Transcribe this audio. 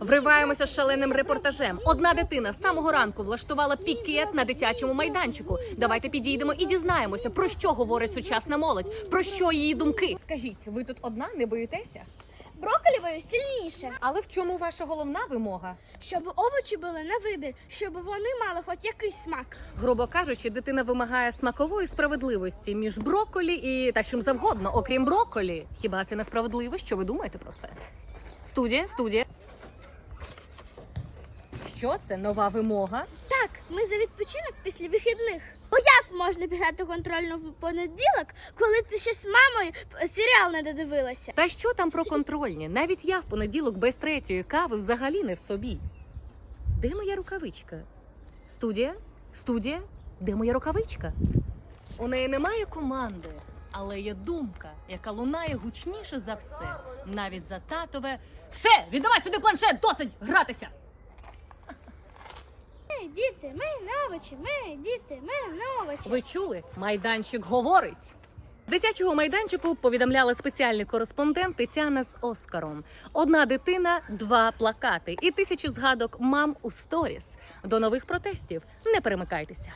Вриваємося з шаленим репортажем. Одна дитина з самого ранку влаштувала пікет на дитячому майданчику. Давайте підійдемо і дізнаємося, про що говорить сучасна молодь, про що її думки. Скажіть, ви тут одна не боїтеся? Брокколівою сильніше, Але в чому ваша головна вимога? щоб овочі були на вибір, щоб вони мали хоч якийсь смак. Грубо кажучи, дитина вимагає смакової справедливості між брокколі і та чим завгодно, окрім брокколі. Хіба це несправедливо? Що ви думаєте про це? Студія, студія. Що це нова вимога? Так, ми за відпочинок після вихідних. Бо як можна бігати контрольну в понеділок, коли ти ще з мамою серіал не додивилася? Та що там про контрольні? Навіть я в понеділок без третьої кави взагалі не в собі. Де моя рукавичка? Студія? Студія? Де моя рукавичка? У неї немає команди, але є думка, яка лунає гучніше за все, навіть за татове. Все, віддавай сюди планшет, досить гратися! Діти, ми на овочі, ми діти, ми на овочі. Ви чули? Майданчик говорить. Дитячого майданчику повідомляла спеціальний кореспондент Тетяна з Оскаром. Одна дитина, два плакати і тисячі згадок мам у сторіс. До нових протестів не перемикайтеся.